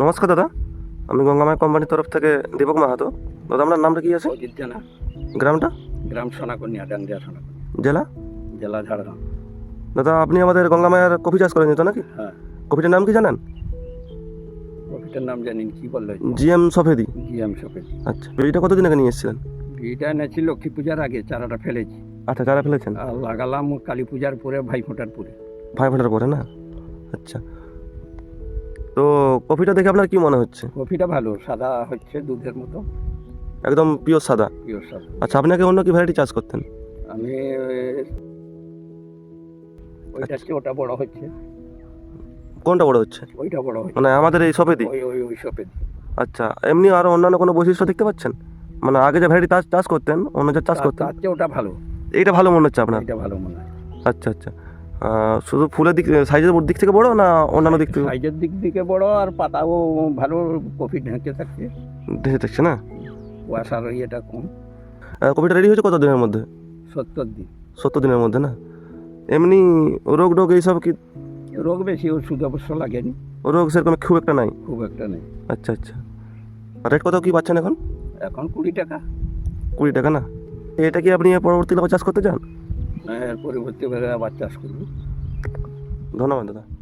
নমস্কার দাদা আমি গঙ্গামায় কোম্পানির তরফ থেকে দীপক মাহাতো। দাদা আপনার নামটা কি আছে? অজিত জানা। গ্রামটা? গ্রাম সোনাকন্যা ডাঙ্গিয়া সোনাকন্যা জেলা? জেলা ঝাড়গ্রাম। দাদা আপনি আমাদের গঙ্গামায়ের কফি চাষ করেন তো নাকি? হ্যাঁ। কফিটার নাম কি জানেন? প্রফিটের নাম জানেন কি বলল জিএম সফেদি। জিএম শপে আচ্ছা এইটা কতদিন আগে নিয়ে এসেছিলেন? এটা এনেছি লক্ষ্মী পূজার আগে চারাটা ফেলেছি। আচ্ছা চারা ফেলেছেন? লাগালাম কালী পূজার পরে ভাই ফোঁটার পরে। ফাইভ হান্ড্রেড পরে না? আচ্ছা। তো কফিটা দেখে আপনার কি মনে হচ্ছে? কফিটা ভালো সাদা হচ্ছে দুধের মতো। একদম পিওর সাদা। পিওর সাদা। আচ্ছা আপনাকে অন্য কি ভ্যারাইটি চাষ করতেন? আমি ওইটা হচ্ছে ওটা বড় হচ্ছে। কোনটা বড় হচ্ছে? ওইটা বড় হচ্ছে। মানে আমাদের এই সফেদি ওই ওই ওই শপে আচ্ছা এমনি আরও অন্যান্য কোনো বৈশিষ্ট্য দেখতে পাচ্ছেন? মানে আগে যে ভ্যারাইটি চাষ চাষ করতেন অন্য যে চাষ করতেন? চেয়ে ওটা ভালো। এইটা ভালো মনে হচ্ছে আপনার? এটা ভালো মনে হয় আচ্ছা আচ্ছা। শুধু ফুলের দিক সাইজের দিক থেকে বড় না অন্যান্য দিক থেকে? সাইজের দিক থেকে বড় আর পাতাও ভালো কপি ঢেঁকে থাকছে। দেখে থাকছে না? কুয়াশার ইয়েটা কম। কপিটা রেডি হয়েছে কত দিনের মধ্যে? সত্তর দিন। সত্তর দিনের মধ্যে না? এমনি রোগ টোগ এইসব কি? রোগ বেশি ওষুধ অবশ্য লাগেনি। রোগ সেরকম খুব একটা নাই? খুব একটা নেই। আচ্ছা আচ্ছা। রেট কত কি পাচ্ছেন এখন? এখন কুড়ি টাকা। কুড়ি টাকা না? এটা কি আপনি পরবর্তী চাষ করতে চান? এর পরিবর্তে আবার চাষ করব। ধন্যবাদ দাদা।